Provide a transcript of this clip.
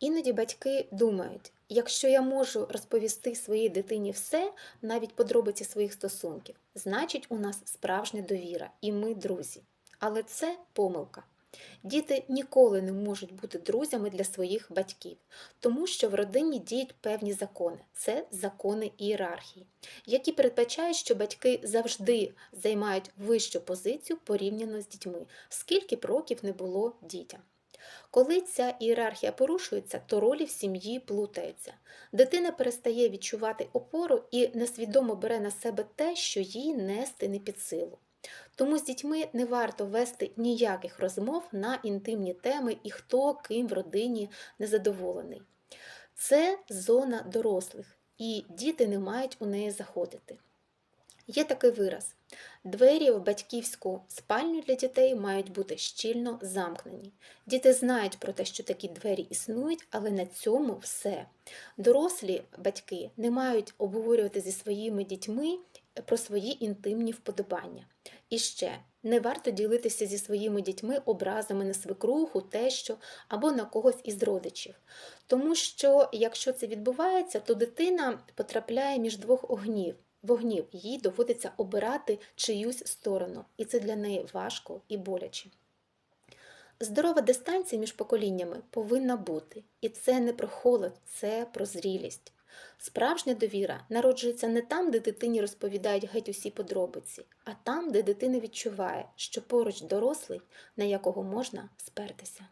Іноді батьки думають, якщо я можу розповісти своїй дитині все, навіть подробиці своїх стосунків, значить у нас справжня довіра, і ми друзі. Але це помилка. Діти ніколи не можуть бути друзями для своїх батьків, тому що в родині діють певні закони це закони ієрархії, які передбачають, що батьки завжди займають вищу позицію порівняно з дітьми, скільки б років не було дітям. Коли ця ієрархія порушується, то ролі в сім'ї плутаються. Дитина перестає відчувати опору і несвідомо бере на себе те, що їй нести не під силу. Тому з дітьми не варто вести ніяких розмов на інтимні теми і хто ким в родині незадоволений. Це зона дорослих, і діти не мають у неї заходити. Є такий вираз: двері в батьківську спальню для дітей мають бути щільно замкнені. Діти знають про те, що такі двері існують, але на цьому все. Дорослі батьки не мають обговорювати зі своїми дітьми про свої інтимні вподобання. І ще не варто ділитися зі своїми дітьми образами на свекруху, тещу або на когось із родичів. Тому що, якщо це відбувається, то дитина потрапляє між двох огнів. Вогнів їй доводиться обирати чиюсь сторону, і це для неї важко і боляче. Здорова дистанція між поколіннями повинна бути, і це не про холод, це про зрілість. Справжня довіра народжується не там, де дитині розповідають геть усі подробиці, а там, де дитина відчуває, що поруч дорослий, на якого можна спертися.